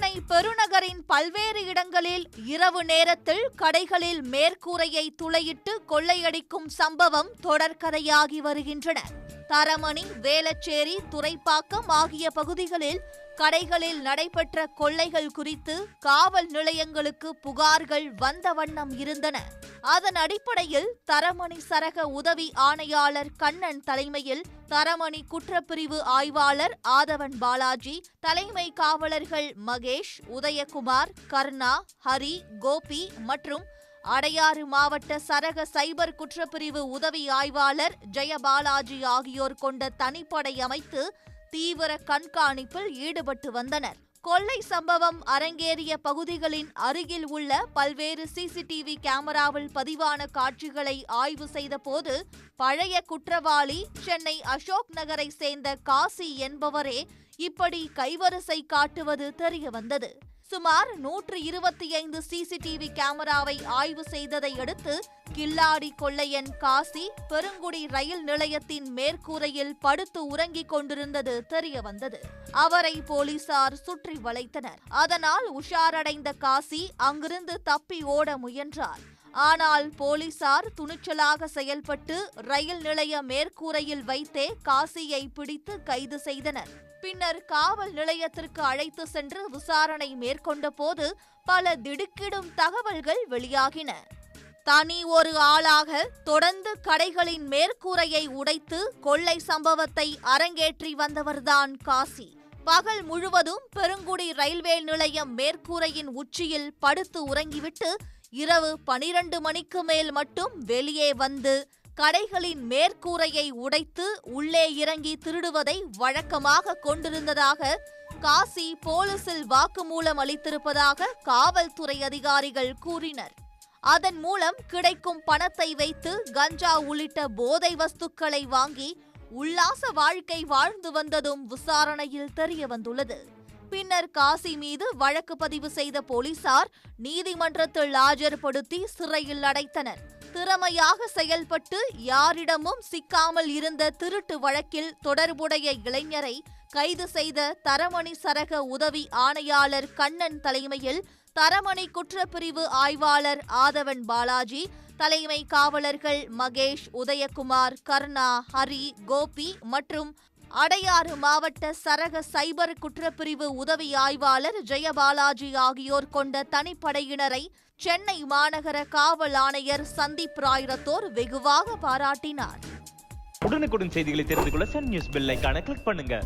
பெருநகரின் பல்வேறு இடங்களில் இரவு நேரத்தில் கடைகளில் மேற்கூரையை துளையிட்டு கொள்ளையடிக்கும் சம்பவம் தொடர்கதையாகி வருகின்றன. தரமணி வேளச்சேரி துறைப்பாக்கம் ஆகிய பகுதிகளில் கடைகளில் நடைபெற்ற கொள்ளைகள் குறித்து காவல் நிலையங்களுக்கு புகார்கள் வந்த வண்ணம் இருந்தன. அதன் அடிப்படையில் தரமணி சரக உதவி ஆணையாளர் கண்ணன் தலைமையில் தரமணி குற்றப்பிரிவு ஆய்வாளர் ஆதவன் பாலாஜி தலைமை காவலர்கள் மகேஷ் உதயகுமார் கர்ணா ஹரி கோபி மற்றும் அடையாறு மாவட்ட சரக சைபர் குற்றப்பிரிவு உதவி ஆய்வாளர் ஜெயபாலாஜி ஆகியோர் கொண்ட தனிப்படை அமைத்து தீவிர கண்காணிப்பில் ஈடுபட்டு வந்தனர். கொள்ளை சம்பவம் அரங்கேறிய பகுதிகளின் அருகில் உள்ள பல்வேறு சிசிடிவி கேமராவில் பதிவான காட்சிகளை ஆய்வு செய்தபோது பழைய குற்றவாளி சென்னை அசோக் நகரை சேர்ந்த காசி என்பவரே இப்படி கைவரிசை காட்டுவது தெரிய வந்தது சுமார் நூற்று இருபத்தி ஐந்து சிசிடிவி கேமராவை ஆய்வு செய்ததை அடுத்து கில்லாடி கொள்ளையன் காசி பெருங்குடி ரயில் நிலையத்தின் மேற்கூரையில் படுத்து உறங்கிக் கொண்டிருந்தது தெரிய வந்தது அவரை போலீசார் சுற்றி வளைத்தனர். அதனால் உஷாரடைந்த காசி அங்கிருந்து தப்பி ஓட முயன்றார். ஆனால் போலீசார் துணிச்சலாக செயல்பட்டு ரயில் நிலைய மேற்கூரையில் வைத்தே காசியை பிடித்து கைது செய்தனர். பின்னர் காவல் நிலையத்திற்கு அழைத்து சென்று விசாரணை மேற்கொண்ட போது பல திடுக்கிடும் தகவல்கள் வெளியாகின. தனி ஒரு ஆளாக தொடர்ந்து கடைகளின் மேற்கூரையை உடைத்து கொள்ளை சம்பவத்தை அரங்கேற்றி வந்தவர்தான் காசி. பகல் முழுவதும் பெருங்குடி ரயில்வே நிலையம் மேற்கூரையின் உச்சியில் படுத்து உறங்கிவிட்டு இரவு பனிரண்டு மணிக்கு மேல் மட்டும் வெளியே வந்து கடைகளின் மேற்கூரையை உடைத்து உள்ளே இறங்கி திருடுவதை வழக்கமாக கொண்டிருந்ததாக காசி போலீசில் வாக்குமூலம் அளித்திருப்பதாக காவல்துறை அதிகாரிகள் கூறினர். அதன் மூலம் கிடைக்கும் பணத்தை வைத்து கஞ்சா உள்ளிட்ட போதை வஸ்துக்களை வாங்கி உல்லாச வாழ்க்கை வாழ்ந்து வந்ததும் விசாரணையில் தெரிய வந்துள்ளது பின்னர் காசி மீது வழக்கு பதிவு செய்த போலீசார் நீதிமன்றத்தில் ஆஜர்படுத்தி சிறையில் அடைத்தனர். திறமையாக செயல்பட்டு யாரிடமும் சிக்காமல் இருந்த திருட்டு வழக்கில் தொடர்புடைய இளைஞரை கைது செய்த தரமணி சரக உதவி ஆணையாளர் கண்ணன் தலைமையில் தரமணி குற்றப்பிரிவு ஆய்வாளர் ஆதவன் பாலாஜி தலைமை காவலர்கள் மகேஷ் உதயகுமார் கர்ணா ஹரி கோபி மற்றும் அடையாறு மாவட்ட சரக சைபர் குற்றப்பிரிவு உதவி ஆய்வாளர் ஜெயபாலாஜி ஆகியோர் கொண்ட தனிப்படையினரை சென்னை மாநகர காவல் ஆணையர் சந்தீப் ராய் ரத்தோர் வெகுவாக பாராட்டினார். உடனுக்குடன் செய்திகளை தெரிந்து கொள்ள சன் நியூஸ் பெல் கிளிக் பண்ணுங்க.